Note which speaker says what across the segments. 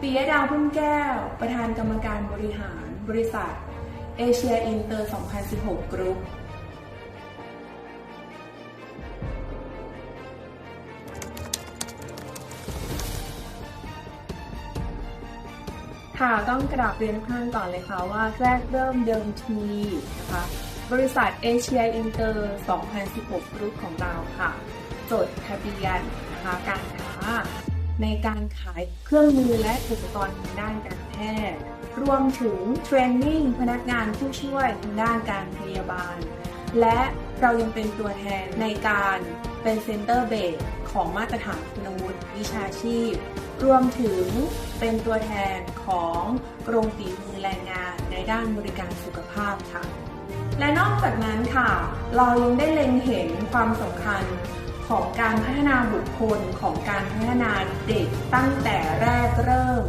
Speaker 1: ปิยดาวพุ่มแก้ว ประธานกรรมการบริหาร บริษัทเอเชียอินเตอร์ 2016 กรุ๊ปค่ะต้องกราบเรียนท่านก่อนเลยค่ะว่าแรกเริ่มเดิมทีนะคะบริษัทเอเชียอินเตอร์ 2016 กรุ๊ปของเราค่ะ จดทะเบียนนะคะการ ในการขายเครื่องมือและอุปกรณ์ทางด้านการแพทย์ รวมถึงเทรนนิ่งพนักงานผู้ช่วยทางด้านการพยาบาล และเรายังเป็นตัวแทนในการเป็นเซ็นเตอร์เบสของมาตรฐานคุณวุฒิวิชาชีพ รวมถึงเป็นตัวแทนของกรมฝีมือแรงงานในด้านบริการสุขภาพค่ะ และนอกจากนั้นค่ะ เรายังได้เล็งเห็นความสำคัญ ของการพัฒนาบุคคลของการพัฒนาเด็กตั้งแต่แรกเริ่ม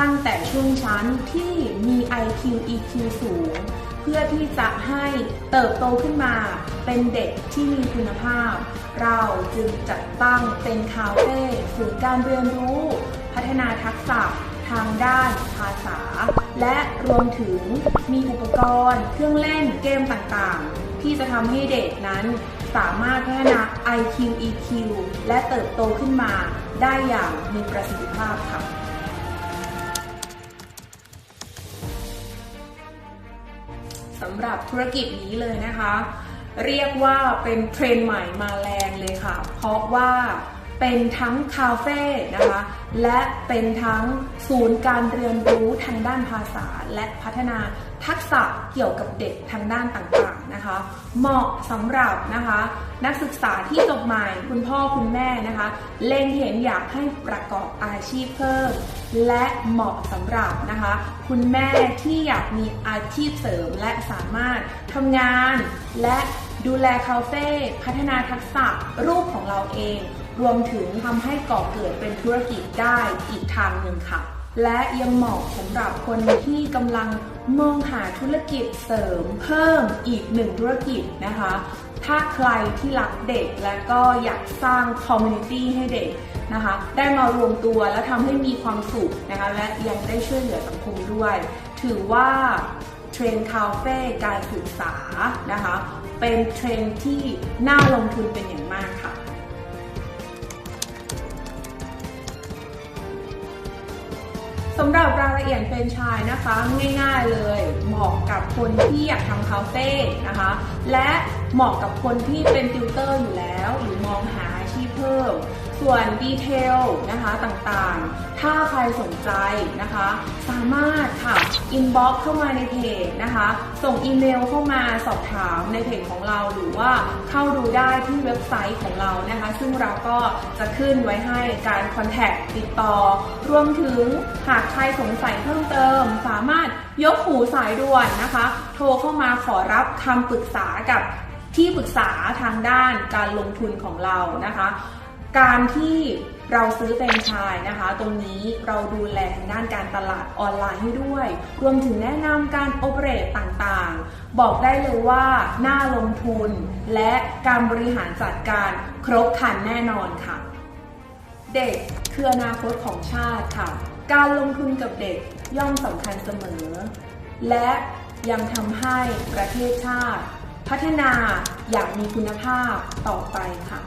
Speaker 1: ตั้งแต่ช่วงชั้นที่มี IQ EQ สูง เพื่อที่จะให้เติบโตขึ้นมาเป็นเด็กที่มีคุณภาพ เราจึงจัดตั้งเป็นคาเฟ่ศูนย์การเรียนรู้ พัฒนาทักษะทางด้านภาษา และรวมถึงมีอุปกรณ์ เครื่องเล่นเกมต่างๆ ที่จะทำให้เด็กนั้น สามารถพัฒนา IQ EQ และเติบโตขึ้นมาได้อย่างมีประสิทธิภาพค่ะสำหรับธุรกิจนี้เลยนะคะ เรียกว่าเป็นเทรนด์ใหม่มาแรงเลยค่ะ เพราะว่า เป็นทั้งคาเฟ่นะคะ และเป็นทั้งศูนย์การเรียนรู้ทางด้านภาษา และพัฒนาทักษะเกี่ยวกับเด็กทางด้านต่างๆนะคะ เหมาะสำหรับนะคะ นักศึกษาที่จบใหม่คุณพ่อคุณแม่นะคะ เล็งเห็นอยากให้ประกอบอาชีพเพิ่ม และเหมาะสำหรับนะคะ คุณแม่ที่อยากมีอาชีพเสริมและสามารถทำงาน และดูแลคาเฟ่พัฒนาทักษะรูปของเราเอง รวมถึงทำให้ก่อเกิดเป็นธุรกิจได้อีกทางหนึ่งค่ะ และยังเหมาะสำหรับคนที่กำลังมองหาธุรกิจเสริมเพิ่มอีกหนึ่งธุรกิจนะคะ ถ้าใครที่รักเด็กและก็อยากสร้างคอมมูนิตี้ให้เด็กนะคะได้มารวมตัวและทำให้มีความสุขนะคะและยังได้ช่วยเหลือสังคมด้วย ถือว่าเทรนคาเฟ่การศึกษานะคะเป็นเทรนที่น่าลงทุนเป็นอย่างมาก ละเอียดเป็นไชายนะคะง่ายๆเลยเหมาะกับคนที่อยากทำคาเฟ่นะคะ และเหมาะกับคนที่เป็นติวเตอร์อยู่แล้ว หรือมองหาอาชีพเพิ่ม ส่วนดีเทลนะคะต่างๆ ถ้าใครสนใจนะคะ สามารถค่ะอินบ็อกเข้ามาในเพจนะคะ ส่งอีเมลเข้ามาสอบถามในเพจของเราหรือว่าเข้าดูได้ที่เว็บไซต์ของเรานะคะ ซึ่งเราก็จะขึ้นไว้ให้การคอนแทคติดต่อ รวมถึงหากใครสงสัยเพิ่มเติม สามารถยกหูสายด่วนนะคะ โทรเข้ามาขอรับคำปรึกษากับที่ปรึกษาทางด้านการลงทุนของเรานะคะ การที่เราซื้อแฟรนไชส์นะคะ ตรงนี้เราดูแลทางด้านการตลาดออนไลน์ให้ด้วย รวมถึงแนะนำการโอเปเรตต่างๆ บอกได้เลยว่าน่าลงทุน และการบริหารจัดการครบครันแน่นอนค่ะ เด็กคืออนาคตของชาติค่ะ การลงทุนกับเด็กย่อมสำคัญเสมอ และยังทำให้ประเทศชาติ พัฒนาอย่างมีคุณภาพต่อไปค่ะ